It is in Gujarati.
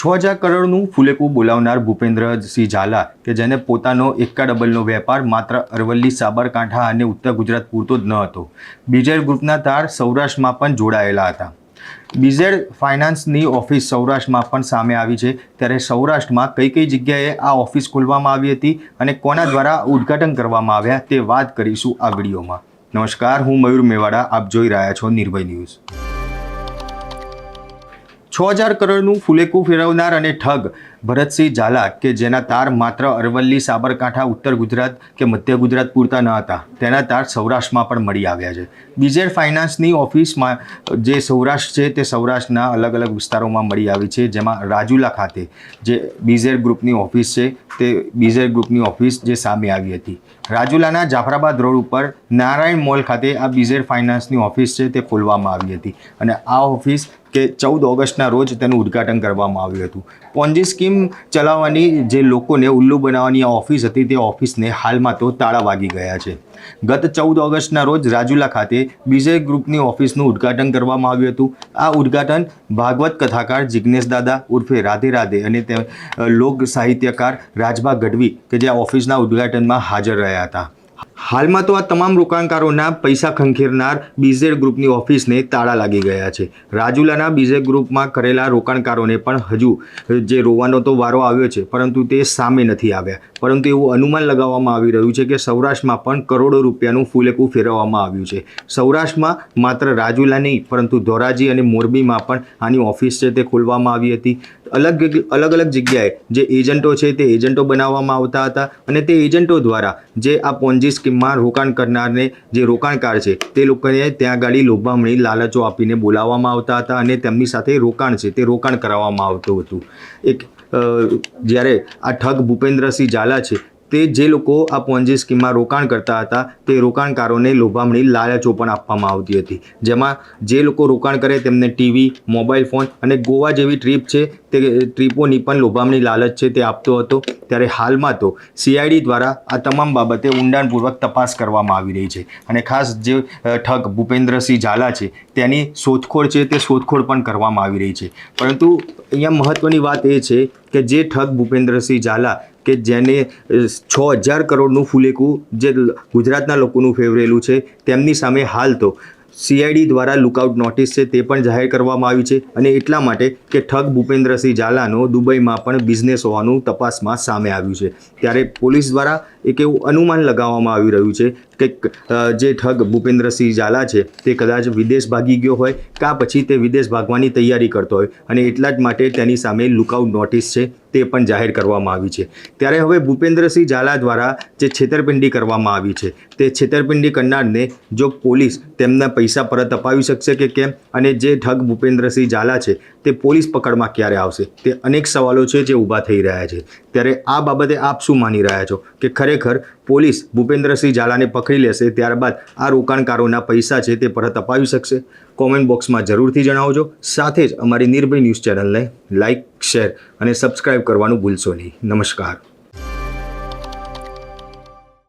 છ હજાર કરોડનું ફુલેકું બોલાવનાર ભૂપેન્દ્રસિંહ ઝાલા, કે જેને પોતાનો એકા ડબલનો વેપાર માત્ર અરવલ્લી, સાબરકાંઠા અને ઉત્તર ગુજરાત પૂરતો જ ન હતો. બીજેડ ગ્રુપના તાર સૌરાષ્ટ્રમાં પણ જોડાયેલા હતા. બીઝેડ ફાઇનાન્સની ઓફિસ સૌરાષ્ટ્રમાં પણ સામે આવી છે. ત્યારે સૌરાષ્ટ્રમાં કઈ કઈ જગ્યાએ આ ઓફિસ ખોલવામાં આવી હતી અને કોના દ્વારા ઉદ્ઘાટન કરવામાં આવ્યા તે વાત કરીશું આ વિડીયોમાં. નમસ્કાર, હું મયુર મેવાડા, આપ જોઈ રહ્યા છો નિર્ભય ન્યૂઝ. છ હજાર કરોડનું ફુલેકું ફેરવનાર અને ઠગ. ભરતસિંહ ઝાલા કે જેના તાર માત્ર અરવલ્લી, સાબરકાંઠા, ઉત્તર ગુજરાત કે મધ્ય ગુજરાત પૂરતા ન હતા, તેના તાર સૌરાષ્ટ્રમાં પણ મળી આવ્યા છે. બીજેડ ફાઇનાન્સની ઓફિસમાં જે સૌરાષ્ટ્ર છે તે સૌરાષ્ટ્રના અલગ અલગ વિસ્તારોમાં મળી આવી છે, જેમાં રાજુલા ખાતે જે બીઝેડ ગ્રુપની ઓફિસ છે, તે બીઝેડ ગ્રુપની ઓફિસ જે સામે આવી હતી. રાજુલાના જાફરાબાદ રોડ ઉપર નારાયણ મોલ ખાતે આ બીઝેડ ફાઇનાન્સની ઓફિસ છે તે ખોલવામાં આવી હતી અને આ ઓફિસ કે ચૌદ ઓગસ્ટના રોજ તેનું ઉદ્ઘાટન કરવામાં આવ્યું હતું. પોન્જી સ્કીમ ચલાવવાની જે લોકોને ઉલ્લુ બનાવવાની આ ઓફિસ હતી તે ઓફિસને હાલમાં તો તાળા વાગી ગયા છે. ગત ચૌદ ઓગસ્ટના રોજ રાજુલા ખાતે બીજે ગ્રુપની ઓફિસનું ઉદ્ઘાટન કરવામાં આવ્યું હતું. આ ઉદ્ઘાટન ભાગવત કથાકાર જિજ્ઞેશ દાદા ઉર્ફે રાધે રાધે અને તે લોક સાહિત્યકાર રાજભા ગઢવી કે જે આ ઓફિસના ઉદ્ઘાટનમાં હાજર રહ્યા હતા. હાલમાં તો આ તમામ રોકાણકારોના પૈસા ખંખેરનાર બીઝેડ ગ્રુપની ઓફિસને તાળા લાગી ગયા છે. રાજુલાના બીઝેડ ગ્રુપમાં કરેલા રોકાણકારોને પણ હજુ જે રોવાનો તો વારો આવ્યો છે, પરંતુ તે સામે નથી આવ્યા. પરંતુ એવું અનુમાન લગાવવામાં આવી રહ્યું છે કે સૌરાષ્ટ્રમાં પણ કરોડો રૂપિયાનું ફૂલેકું ફેરવવામાં આવ્યું છે. સૌરાષ્ટ્રમાં માત્ર રાજુલા નહીં પરંતુ ધોરાજી અને મોરબીમાં પણ આની ઓફિસ છે તે ખોલવામાં આવી હતી. અલગ અલગ અલગ જગ્યાએ જે એજન્ટો છે તે એજન્ટો બનાવવામાં આવતા હતા અને તે એજન્ટો દ્વારા જે આ પોન્જી સ્કીમમાં રોકાણ કરનારને જે રોકાણકાર છે તે લોકોને ત્યાં ગાડી લોભામણી, લાલચો આપીને બોલાવવામાં આવતા હતા અને તેમની સાથે રોકાણ છે તે રોકાણ કરાવવામાં આવતું હતું. એક જ્યારે આ ઠગ ભૂપેન્દ્રસિંહ ઝાલા છે તે જે લોકો આ પોન્જી સ્કીમમાં રોકાણ કરતા હતા, તે રોકાણકારોને લોભામણી લાલચો પણ આપવામાં આવતી હતી. જેમાં જે લોકો રોકાણ કરે તેમને ટીવી, મોબાઈલ ફોન અને ગોવા જેવી ટ્રીપ છે, તે ટ્રીપોની પણ લોભામણી લાલચ છે તે આપતો હતો. ત્યારે હાલમાં તો સીઆઈડી દ્વારા આ તમામ બાબતે ઊંડાણપૂર્વક તપાસ કરવામાં આવી રહી છે. અને ખાસ જે ઠગ ભૂપેન્દ્રસિંહ ઝાલા છે, તેની શોધખોળ છે તે શોધખોળ પણ કરવામાં આવી રહી છે. પરંતુ અહીંયા મહત્ત્વની વાત એ છે કે જે ઠગ ભૂપેન્દ્રસિંહ ઝાલા કે જેને છ હજાર કરોડનું ફૂલેકું જે ગુજરાતના લોકોનું ફેવરેલું છે, તેમની સામે હાલ તો સીઆઈડી દ્વારા લુકઆઉટ નોટિસ છે તે પણ જાહેર કરવામાં આવી છે અને એટલા માટે કે ઠગ ભૂપેન્દ્રસિંહ ઝાલાનો દુબઈમાં પણ બિઝનેસ હોવાનું તપાસમાં સામે આવ્યું છે. ત્યારે પોલીસ દ્વારા એક એવું અનુમાન લગાવવામાં આવી રહ્યું છે કે જે ઠગ ભૂપેન્દ્રસિંહ ઝાલા છે, તે કદાચ વિદેશ ભાગી ગયો હોય, કાં પછી તે વિદેશ ભાગવાની તૈયારી કરતો હોય. અને એટલા જ માટે તેની સામે લુકઆઉટ નોટિસ છે, તે પણ જાહેર કરવામાં આવી છે. ત્યારે હવે ભૂપેન્દ્રસિંહ ઝાલા દ્વારા જે છેતરપિંડી કરવામાં આવી છે, તે છેતરપિંડી કરનારને જો પોલીસ તેમના પૈસા પરત અપાવી શકશે કે કેમ, અને જે ઠગ ભૂપેન્દ્રસિંહ ઝાલા છે, તે પોલીસ પકડમાં ક્યારે આવશે? તે અનેક સવાલો છે જે ઊભા થઈ રહ્યા છે. ત્યારે આ બાબતે આપ શું માની રહ્યા છો? કે ખરેખર પોલીસ ભૂપેન્દ્રસિંહ ઝાલાને પકડી લેશે ત્યારબાદ આ રોકાણકારોના પૈસા છે તે પરત અપાવી શકશે. કોમેન્ટ બોક્સમાં જરૂરથી જણાવજો. સાથે જ અમારી નિર્ભય ન્યૂઝ ચેનલને લાઇક શેર અને સબસ્ક્રાઇબ કરવાનું ભૂલશો નહીં. નમસ્કાર.